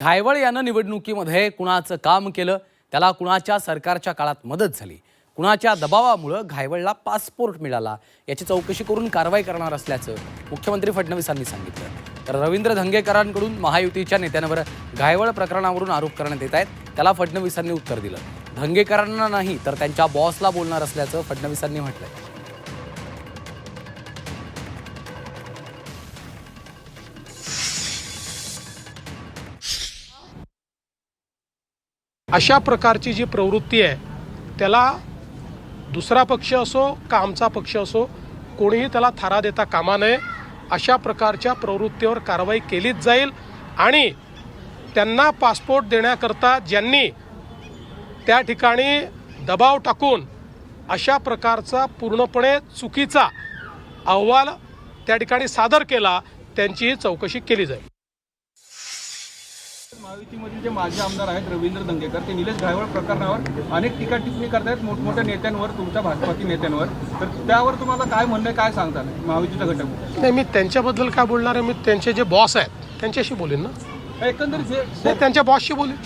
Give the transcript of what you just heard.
घायवळ यानं निवडणुकीमध्ये कुणाचं काम केलं त्याला कुणाच्या सरकारच्या काळात मदत झाली. कुणाच्या दबावामुळं घायवळला पासपोर्ट मिळाला. याची चौकशी करून कारवाई करणार असल्याचं मुख्यमंत्री फडणवीसांनी सांगितलं. तर रवींद्र धंगेकरांकडून महायुतीच्या नेत्यांवर घायवळ प्रकरणावरून आरोप करण्यात येत आहेत. त्याला फडणवीसांनी उत्तर दिलं. धंगेकरांना नाही तर त्यांच्या बॉसला बोलणार असल्याचं फडणवीसांनी म्हटलंय. अशा प्रकारची जी प्रवृत्ती आहे त्याला दुसरा पक्ष असो का आमचा पक्ष असो कोणीही त्याला थारा देता कामा नये. अशा प्रकारच्या प्रवृत्तीवर कारवाई केलीच जाईल आणि त्यांना पासपोर्ट देण्याकरता ज्यांनी त्या ठिकाणी दबाव टाकून अशा प्रकारचा पूर्णपणे चुकीचा अहवाल त्या ठिकाणी सादर केला त्यांचीही चौकशी केली जाईल. महायुतीमधील जे माजी आमदार आहेत रवींद्र दंगेकर ते निलेश घायवळ प्रकरणावर अनेक टीका टिप्पणी करतायत. मोठमोठ्या नेत्यांवर तुमच्या भाजपातील नेत्यांवर. तर त्यावर तुम्हाला काय म्हणणं काय सांगताल महायुतीचा घटक नाही मी त्यांच्याबद्दल काय बोलणार आहे? मी त्यांचे जे बॉस आहेत त्यांच्याशी बोलेन ना. एकंदरीत जे त्यांच्या बॉसशी बोलेन.